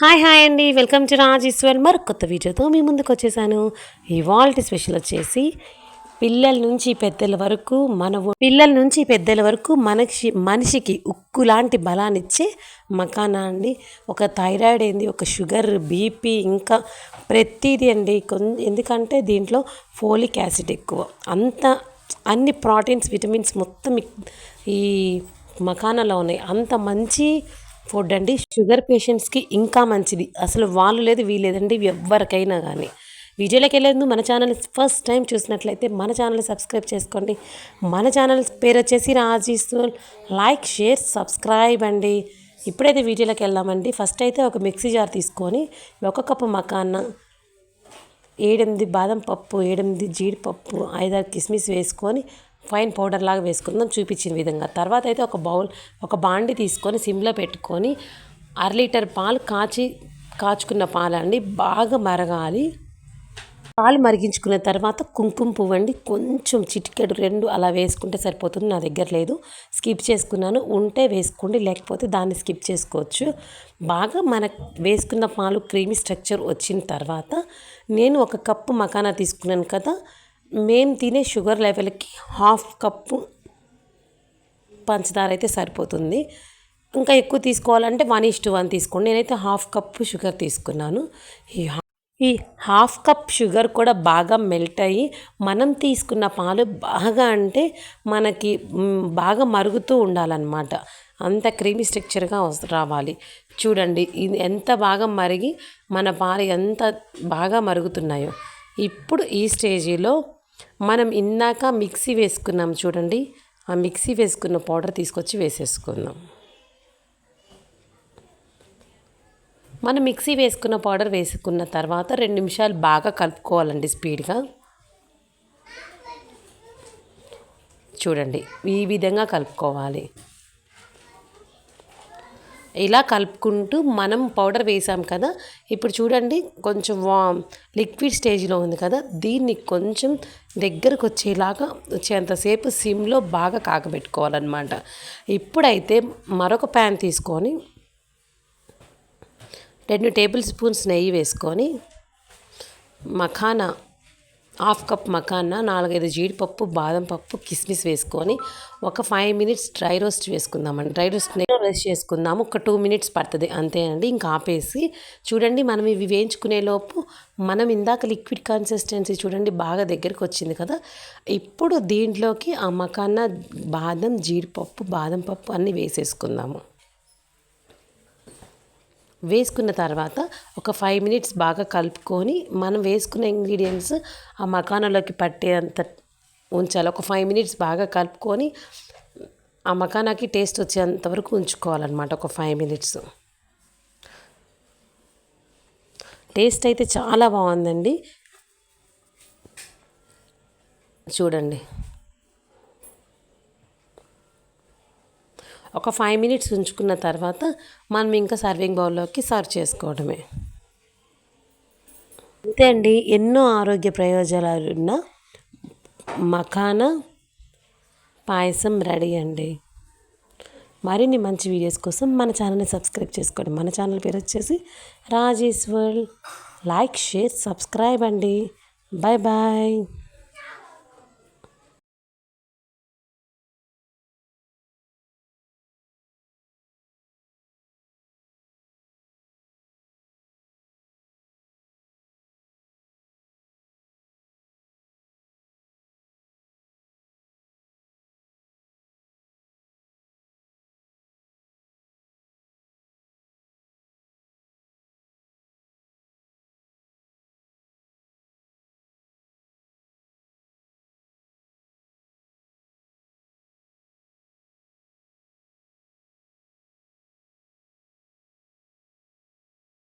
Hi hi అండి. Welcome to Raj Eshwar. మరి కొత్త వీడియోతో మీ ముందుకు వచ్చేసాను. ఇవాల్టి స్పెషల్ వచ్చేసి పిల్లల నుంచి పెద్దల వరకు మన పిల్లల నుంచి పెద్దల వరకు మనకి మనిషికి ఉక్కు లాంటి బలాన్ని ఇచ్చే మకానా అండి. ఒక థైరాయిడ్ ఏంది ఒక షుగర్ బీపీ ఇంకా ప్రతిదీ అండి. ఎందుకంటే దీంట్లో ఫోలిక్ యాసిడ్ ఎక్కువ. అంత అన్ని ప్రోటీన్స్ విటమిన్స్ మొత్తం ఈ మకానాలో ఉన్నాయి. అంత మంచి ఫుడ్ అండి. షుగర్ పేషెంట్స్కి ఇంకా మంచిది. అసలు వాళ్ళు లేదు వీలేదండి ఎవరికైనా కానీ వీడియోలోకి వెళ్ళేందు మన ఛానల్ ఫస్ట్ టైం చూసినట్లయితే మన ఛానల్ సబ్స్క్రైబ్ చేసుకోండి. మన ఛానల్ పేరు వచ్చేసి రాజీస్తూ లైక్ షేర్ సబ్స్క్రైబ్ అండి. ఇప్పుడైతే వీడియోలోకి వెళ్దామండి. ఫస్ట్ అయితే ఒక మిక్సీ జార్ తీసుకొని ఒక కప్పు మకాన్న ఏడెనిమిది బాదం పప్పు ఏడెనిమిది జీడిపప్పు ఐదారు కిస్మిస్ వేసుకొని ఫైన్ పౌడర్ లాగా వేసుకుందాం చూపించిన విధంగా. తర్వాత అయితే ఒక బౌల్ ఒక బాండి తీసుకొని సిమ్లో పెట్టుకొని అర లీటర్ పాలు కాచి కాచుకున్న పాలండి. బాగా మరగాలి. పాలు మరిగించుకున్న తర్వాత కుంకుమ పువ్వు అండి కొంచెం చిటికెడు రెండు అలా వేసుకుంటే సరిపోతుంది నా దగ్గర లేదు. స్కిప్ చేసుకున్నాను ఉంటే వేసుకోండి లేకపోతే దాన్ని స్కిప్ చేసుకోవచ్చు. బాగా మన వేసుకున్న పాలు క్రీమీ స్ట్రక్చర్ వచ్చిన తర్వాత నేను ఒక కప్పు మకానా తీసుకున్నాను కదా మేము తినే షుగర్ లెవెల్కి హాఫ్ కప్పు పంచదార అయితే సరిపోతుంది. ఇంకా ఎక్కువ తీసుకోవాలంటే వన్ ఇస్ టు వన్ తీసుకోండి. నేనైతే హాఫ్ కప్పు షుగర్ తీసుకున్నాను. ఈ ఈ హాఫ్ కప్ షుగర్ కూడా బాగా మెల్ట్ అయ్యి మనం తీసుకున్న పాలు బాగా అంటే మనకి బాగా మరుగుతూ ఉండాలన్నమాట. అంత క్రీమీ స్ట్రక్చర్గా రావాలి. చూడండి ఇది ఎంత బాగా మరిగి మన పాలు ఎంత బాగా మరుగుతున్నాయో. ఇప్పుడు ఈ స్టేజీలో మనం ఇందాక మిక్సీ వేసుకున్నాం చూడండి. ఆ మిక్సీ వేసుకున్న పౌడర్ తీసుకొచ్చి వేసేసుకుందాం. మనం మిక్సీ వేసుకున్న పౌడర్ వేసుకున్న తర్వాత రెండు నిమిషాలు బాగా కలుపుకోవాలండి స్పీడ్గా. చూడండి ఈ విధంగా కలుపుకోవాలి. ఇలా కలుపుకుంటూ మనం పౌడర్ వేసాం కదా. ఇప్పుడు చూడండి కొంచెం వా లిక్విడ్ స్టేజ్లో ఉంది కదా. దీన్ని కొంచెం దగ్గరకు వచ్చేలాగా వచ్చేంతసేపు సిమ్లో బాగా కాగబెట్టుకోవాలన్నమాట. ఇప్పుడైతే మరొక ప్యాన్ తీసుకొని రెండు టేబుల్ స్పూన్స్ నెయ్యి వేసుకొని మఖానా హాఫ్ కప్ మకాన నాలుగైదు జీడిపప్పు బాదం పప్పు కిస్మిస్ వేసుకొని ఒక ఫైవ్ మినిట్స్ డ్రై రోస్ట్ వేసుకుందామండి డ్రై రోస్ట్ రోస్ట్ చేసుకుందాము. ఒక టూ మినిట్స్ పడుతుంది. అంతేనండి ఇంకా ఆపేసి చూడండి మనం ఇవి వేయించుకునే లోపు మనం ఇందాక లిక్విడ్ కన్సిస్టెన్సీ చూడండి బాగా దగ్గరికి వచ్చింది కదా. ఇప్పుడు దీంట్లోకి ఆ మకాన బాదం జీడిపప్పు బాదం పప్పు అన్నీ వేసేసుకుందాము. వేసుకున్న తర్వాత ఒక ఫైవ్ మినిట్స్ బాగా కలుపుకొని మనం వేసుకున్న ఇంగ్రీడియంట్స్ ఆ మకానాలోకి పట్టేంత ఉంచాలి. ఒక ఫైవ్ మినిట్స్ బాగా కలుపుకొని ఆ మకానాకి టేస్ట్ వచ్చేంత వరకు ఉంచుకోవాలన్నమాట ఒక ఫైవ్ మినిట్స్ టేస్ట్ అయితే చాలా బాగుందండి. చూడండి. ఒక ఫైవ్ మినిట్స్ ఉంచుకున్న తర్వాత మనం ఇంకా సర్వింగ్ బౌల్లోకి సర్వ్ చేసుకోవడమే. అంతే అండి ఎన్నో ఆరోగ్య ప్రయోజనాలు ఉన్న మఖానా పాయసం రెడీ అండి. మరిన్ని మంచి వీడియోస్ కోసం మన ఛానల్ని సబ్స్క్రైబ్ చేసుకోండి. మన ఛానల్ పేరు వచ్చేసి రాజేశ్వర్. లైక్ షేర్ సబ్స్క్రైబ్ అండి. Bye bye